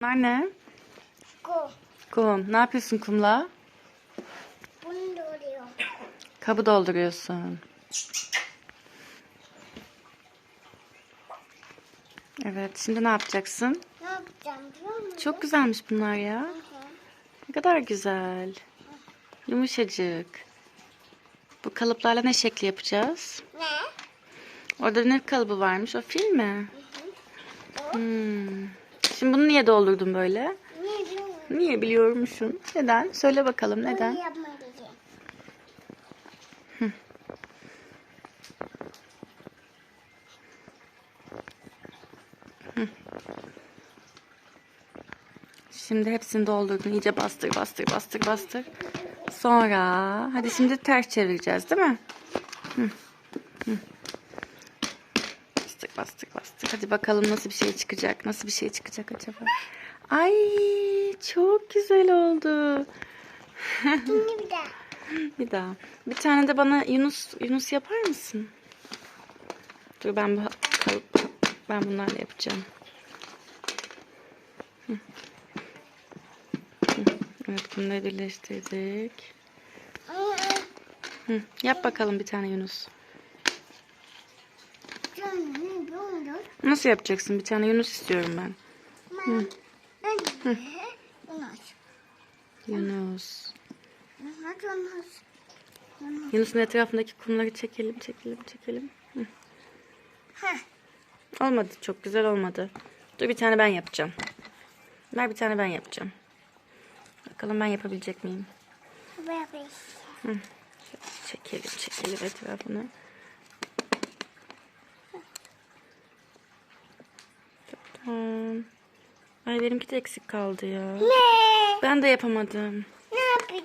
Bunlar ne? Kum. Kum. Ne yapıyorsun kumla? Bunu doğruyor. Kabı dolduruyorsun. Evet, şimdi ne yapacaksın? Ne yapacağım biliyor musun? Çok güzelmiş bunlar ya. Hı hı. Ne kadar güzel. Yumuşacık. Bu kalıplarla ne şekli yapacağız? Ne? Orada ne kalıbı varmış? O fil mi? Hmm. Şimdi bunu niye doldurdun böyle? Ne biliyor musun? Niye biliyormuşsun? Neden? Söyle bakalım neden? Bunu yapmalıyım. Şimdi hepsini doldurdun. İyice bastır, bastır, bastır, bastır. Sonra, hadi şimdi ters çevireceğiz değil mi? Hı. Hı. Bastır, bastır, bastır. Hadi bakalım nasıl bir şey çıkacak. Nasıl bir şey çıkacak acaba? Ay, çok güzel oldu. Şimdi bir daha. Bir daha. Bir tane de bana Yunus Yunus yapar mısın? Dur ben bu ben bunlarla yapacağım. Evet bunları birleştirdik. Hı. Yap bakalım bir tane Yunus. Canım ne biliyor musun? Nasıl yapacaksın? Bir tane Yunus istiyorum ben. Yunus. Olmaz? Yunus'un etrafındaki kumları çekelim, çekelim, çekelim. Hı. Olmadı. Çok güzel olmadı. Dur bir tane ben yapacağım. Ver bir tane ben yapacağım. Bakalım ben yapabilecek miyim? Yapayım. Çekelim çekelim etrafını. Tamam. Ay benimki de eksik kaldı ya. Ne? Ben de yapamadım. Ne yapayım?